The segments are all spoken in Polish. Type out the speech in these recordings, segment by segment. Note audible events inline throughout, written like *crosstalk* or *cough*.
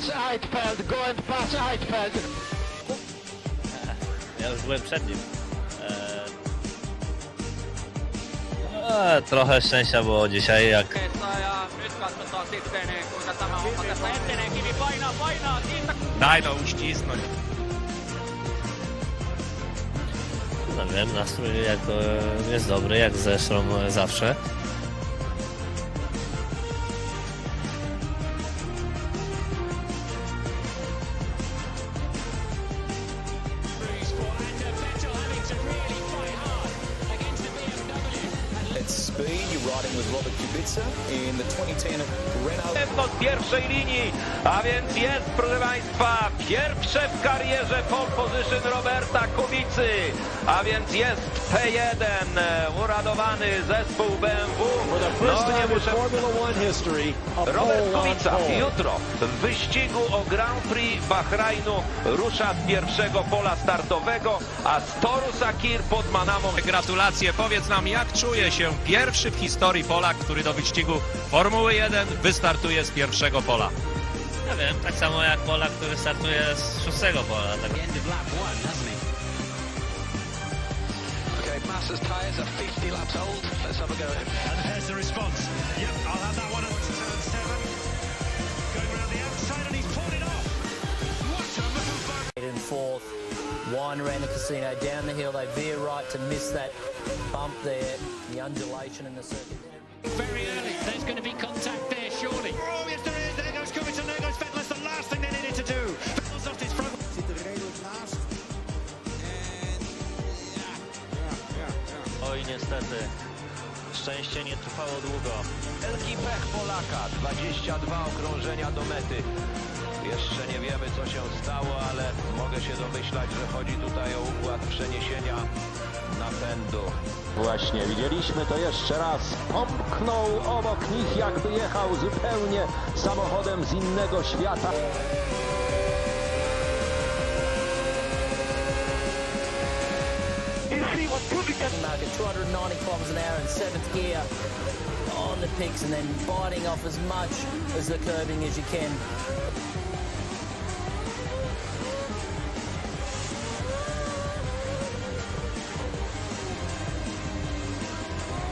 pass Eitfeld, go and pass Eitfeld. Ja już byłem przed nim. Eee, e, trochę szczęścia było dzisiaj, jak nyt katsotaan sitten kuinka tämä homma tästä etenee. Kivi painaa, painaa siitä Daj to uścisnąć. no wiem, nastrój jak, e, jest dobry, jak zresztą e, zawsze. A więc jest, proszę Państwa, pierwsze w karierze pole position Roberta Kubicy, a więc jest P1, e, uradowany zespół BMW. No nie muszę... Robert Kubica jutro w wyścigu o Grand Prix Bahrajnu rusza z pierwszego pola startowego, a z toru Sakir pod Manamą Gratulacje. Powiedz nam, jak czuje się pierwszy w historii Polak, który do wyścigu Formuły 1 wystartuje z pierwszego pola? Ja wiem, tak samo jak Pola, który startuje z szóstego pola. Tak. Okay, Massa's tyres are 50 laps old. Let's have a go at him. And there's the response. Yep, I'll have that one at turn seven. Going round the outside and he's pulled it off. What a move by in fourth. Wind around the casino, down the hill. They veer right to miss that bump there, the undulation in the circuit. very early. There's going to be contact niestety. Szczęście nie trwało długo. Wielki pech Polaka, 22 okrążenia do mety. Jeszcze nie wiemy co się stało, ale mogę się domyślać, że chodzi tutaj o układ przeniesienia napędu. Właśnie, widzieliśmy to jeszcze raz. Pomknął obok nich, jakby jechał zupełnie samochodem z innego świata. Mark at 290 kilometres an hour in seventh gear on the and then biting off as much as the curbing as you can.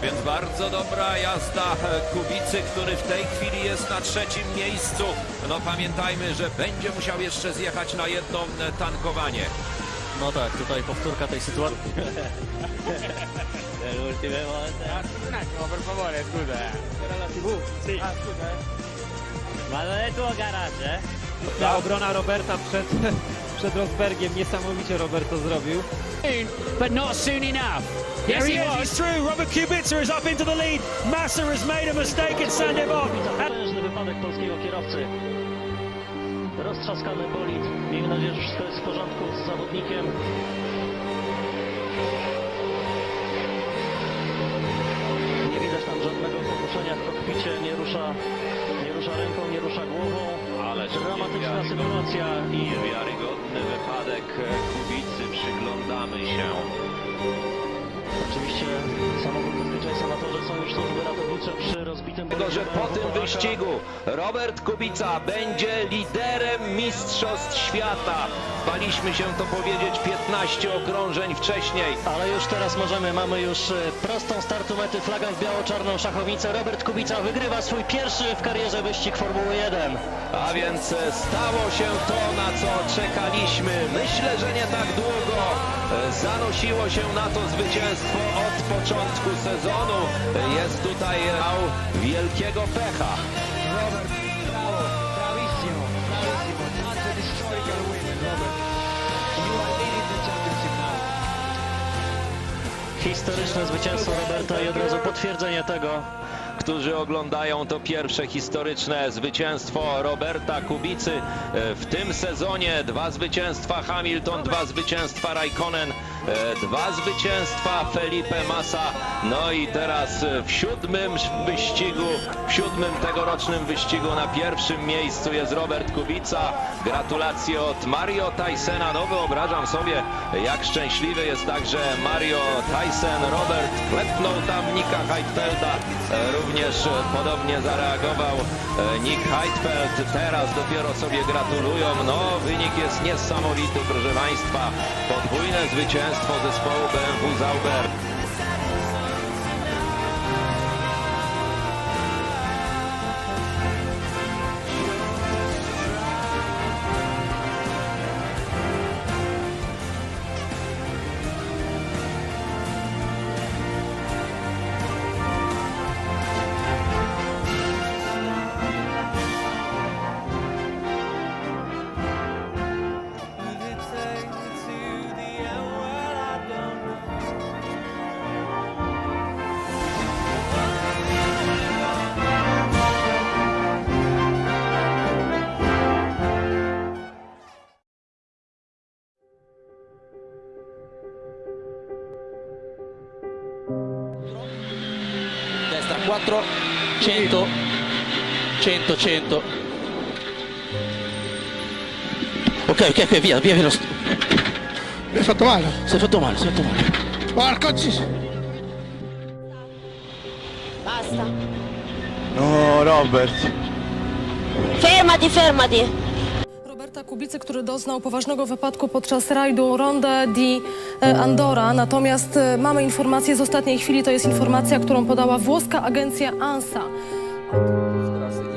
Więc bardzo dobra jazda e, Kubicy, który w tej chwili jest na trzecim miejscu. No pamiętajmy, że będzie musiał jeszcze zjechać na jedno e, tankowanie. No tak, tutaj powtórka tej sytuacji. Momento. Un attimo, per favore, scusa. Era la TV. Sì. Ah, scusa. Ma non è tuo garage, eh? Ta obrona Roberta przed, *laughs* przed Rosbergiem, niesamowicie Robert to zrobił. But not soon enough. Yes, he he is. He's through. Robert Kubica is up into the lead. Massa has made a mistake off. Potężny wypadek polskiego kierowcy. Roztrzaskany bolid. Miejmy nadzieję, że wszystko jest w porządku z zawodnikiem. Nie widać tam żadnego poruszenia w kokpicie, nie rusza, nie rusza ręką, nie rusza głową. Ale Dramatyczna sytuacja i Niewiarygodny wypadek Kubicy, przyglądamy się. oczywiście samochód bezpieczeństwa na torze są już służby ratownicze przy Tylko, że po tym wyścigu Robert Kubica będzie liderem Mistrzostw Świata. Baliśmy się to powiedzieć 15 okrążeń wcześniej. Ale już teraz możemy, mamy już e, prostą startu mety, flagę w biało-czarną szachownicę. Robert Kubica wygrywa swój pierwszy w karierze wyścig Formuły 1. A więc e, stało się to, na co czekaliśmy. Myślę, że nie tak długo. E, Zanosiło się na to zwycięstwo od początku sezonu. Jest tutaj wielkiego pecha. Historyczne zwycięstwo Roberta i od razu potwierdzenie tego. którzy oglądają to pierwsze historyczne zwycięstwo Roberta Kubicy E, w tym sezonie. Dwa zwycięstwa Hamilton, dwa zwycięstwa Raikkonen, e, dwa zwycięstwa Felipe Massa. No i teraz e, w siódmym wyścigu, w siódmym tegorocznym wyścigu na pierwszym miejscu jest Robert Kubica. Gratulacje od Mario Tysona. No wyobrażam sobie, jak szczęśliwy jest także Mario Tyson. Robert klepnął tam Nika Heidfelda. E, Również podobnie zareagował e, Nick Heidfeld. Teraz dopiero sobie gratulują. No, wynik jest niesamowity, proszę Państwa. Podwójne zwycięstwo zespołu BMW Zauber. Destra 4, 100, 100, 100. Ok, ok, ok, via, via, via. Hai fatto male? Si è fatto male, si è fatto male. Porco ci... Basta. No, Robert. Fermati, fermati. Roberta Kubicy, który doznał poważnego wypadku podczas rajdu Ronde di Andora. Natomiast e, mamy informację z ostatniej chwili, to jest informacja, którą podała włoska agencja ANSA.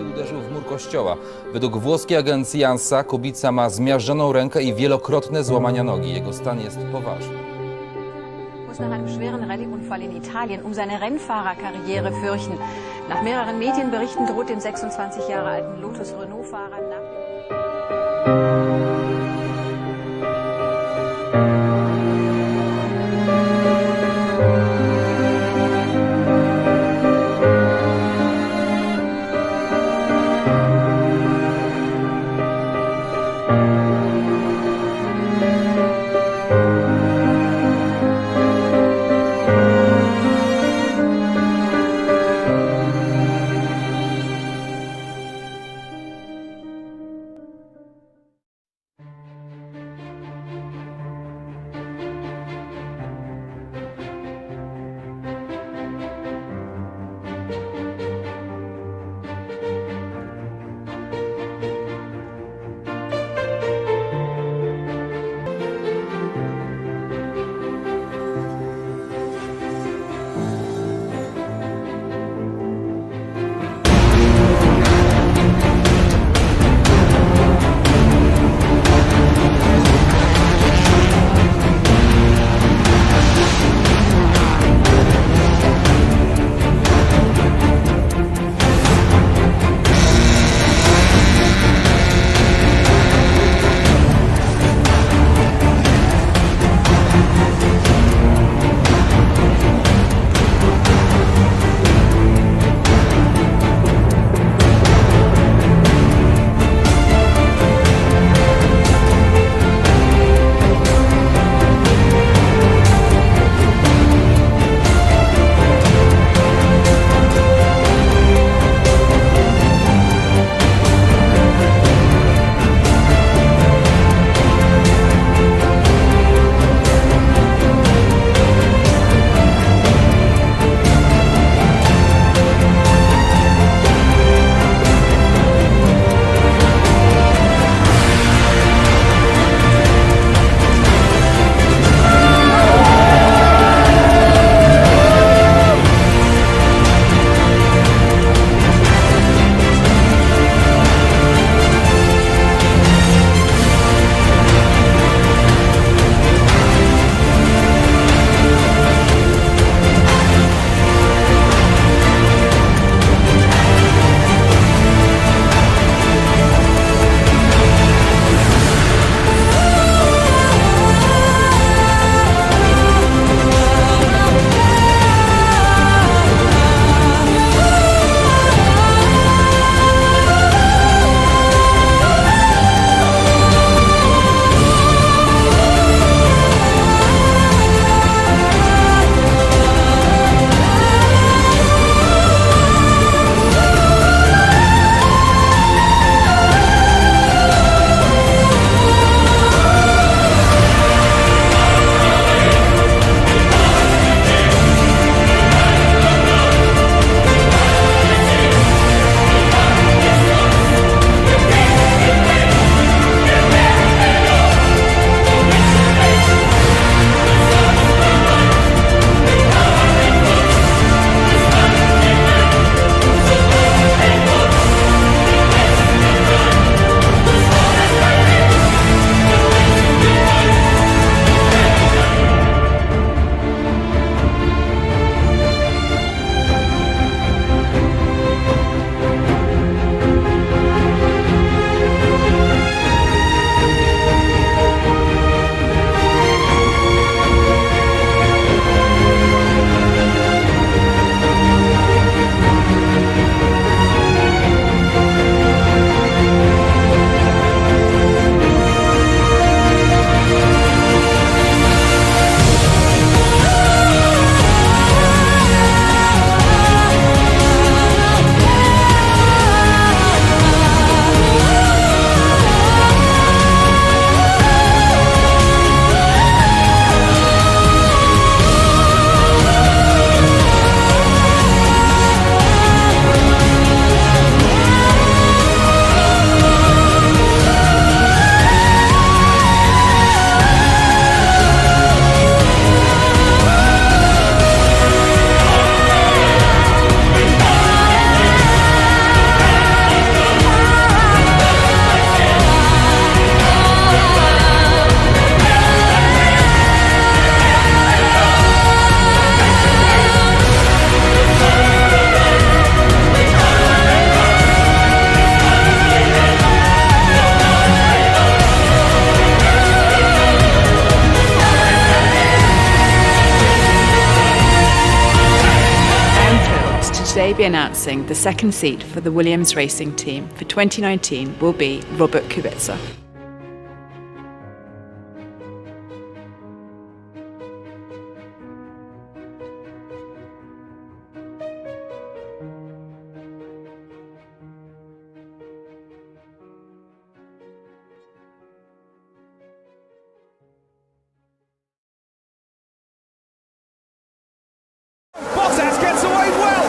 i uderzył w mur kościoła. Według włoskiej agencji ANSA Kubica ma zmiażdżoną rękę i wielokrotne złamania nogi. Jego stan jest poważny. muss nach einem schweren Rallye-Unfall in Italien um seine Rennfahrerkarriere fürchten. Nach mehreren Medienberichten droht dem 26 Jahre alten Lotus Renault-Fahrer nach today be announcing the second seat for the Williams racing team for 2019 will be Robert Kubica. Bottas gets away well.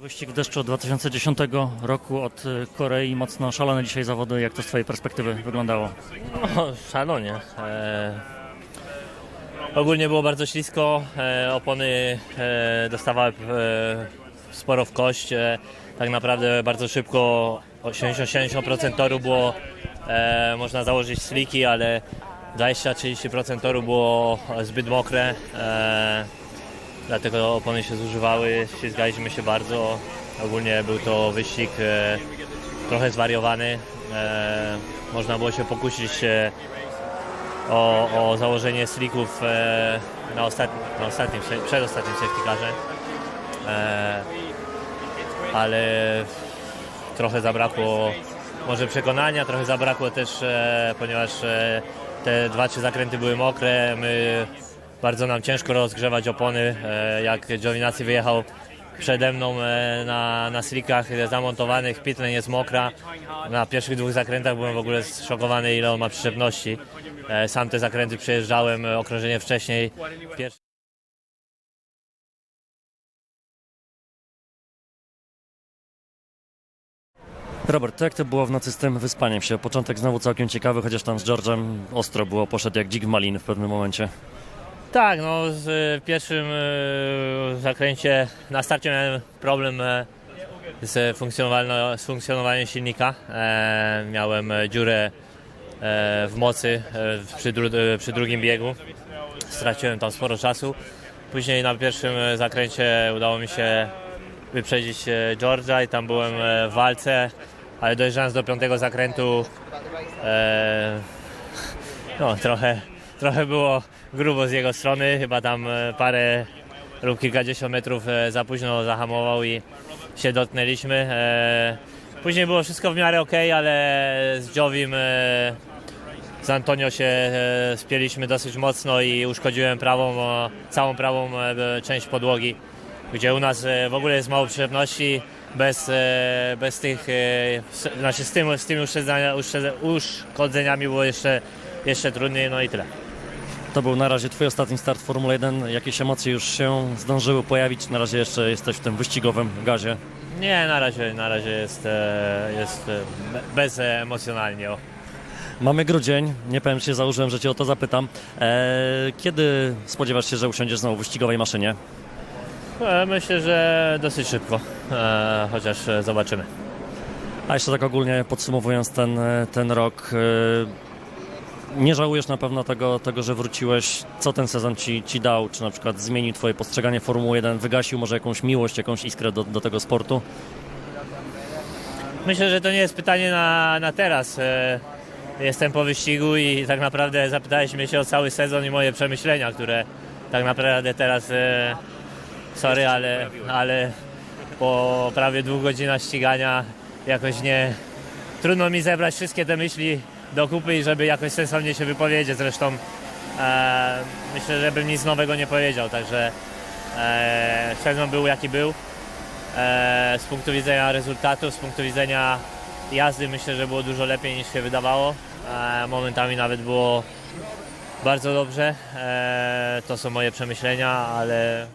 Wyścig w deszczu od 2010 roku od y, Korei, mocno szalone dzisiaj zawody. Jak to z Twojej perspektywy wyglądało? No, szalonie. E, ogólnie było bardzo ślisko, e, opony e, dostawały e, sporo w kość. E, tak naprawdę bardzo szybko, 80-70% toru było, e, można założyć sliki, ale 20-30% toru było zbyt mokre. Dlatego opony się zużywały, ślizgaliśmy się bardzo. Ogólnie był to wyścig e, trochę zwariowany. E, można było się pokusić e, o, o założenie slików e, na, ostatni, na ostatnim, przed ostatnim safety carze. E, ale trochę zabrakło może przekonania, trochę zabrakło też, e, ponieważ e, te dwa, trzy zakręty były mokre. My bardzo nam ciężko rozgrzewać opony. E, jak Giovinazzi wyjechał przede mną e, na, na slickach zamontowanych, pitlen jest mokra. Na pierwszych dwóch zakrętach byłem w ogóle zszokowany, ile on ma przyczepności. E, Sam te zakręty przejeżdżałem okrążenie wcześniej. Robert, to jak to było w nocy z tym wyspaniem się? Początek znowu całkiem ciekawy, chociaż tam z George'em ostro było, poszedł jak dzik malin w pewnym momencie. Tak, no w pierwszym e, zakręcie na starcie miałem problem e, z, z funkcjonowaniem silnika. E, miałem dziurę w mocy przy, dru- przy drugim biegu. Straciłem tam sporo czasu. Później na pierwszym zakręcie udało mi się wyprzedzić George'a i tam byłem w walce, ale dojeżdżając do piątego zakrętu no, trochę, trochę było grubo z jego strony, chyba tam e, parę lub kilkadziesiąt metrów e, za późno zahamował i się dotknęliśmy. E, Później było wszystko w miarę ok, ale z Jovim, e, z Antonio się spieliśmy dosyć mocno i uszkodziłem prawą, całą prawą część podłogi, gdzie u nas w ogóle jest mało przyczepności. Bez, bez tych, znaczy z, tym, z tymi uszkodzeniami było jeszcze, jeszcze trudniej, no i tyle. To był na razie Twój ostatni start w Formule 1. Jakieś emocje już się zdążyły pojawić? Na razie jeszcze jesteś w tym wyścigowym gazie. Nie, na razie, na razie jest, e, jest e, be- bezemocjonalnie. Mamy grudzień, nie powiem czy się założyłem, że cię o to zapytam. E, kiedy spodziewasz się, że usiądziesz znowu w wyścigowej maszynie? E, Myślę, że dosyć szybko, e, chociaż zobaczymy. A jeszcze tak ogólnie podsumowując ten, ten rok, nie żałujesz na pewno tego, tego, że wróciłeś? Co ten sezon ci, ci dał? Czy na przykład zmienił twoje postrzeganie Formuły 1? Wygasił może jakąś miłość, jakąś iskrę do, do tego sportu? Myślę, że to nie jest pytanie na, na teraz. E, Jestem po wyścigu i tak naprawdę zapytałeś mnie się o cały sezon i moje przemyślenia, które tak naprawdę teraz, e, sorry, ale, ale po prawie dwóch godzinach ścigania jakoś nie, trudno mi zebrać wszystkie te myśli do kupy i żeby jakoś sensownie się wypowiedzieć. Zresztą e, myślę, że bym nic nowego nie powiedział, także e, sezon był jaki był. E, z punktu widzenia rezultatu, z punktu widzenia jazdy myślę, że było dużo lepiej niż się wydawało. E, momentami nawet było bardzo dobrze. E, to są moje przemyślenia, ale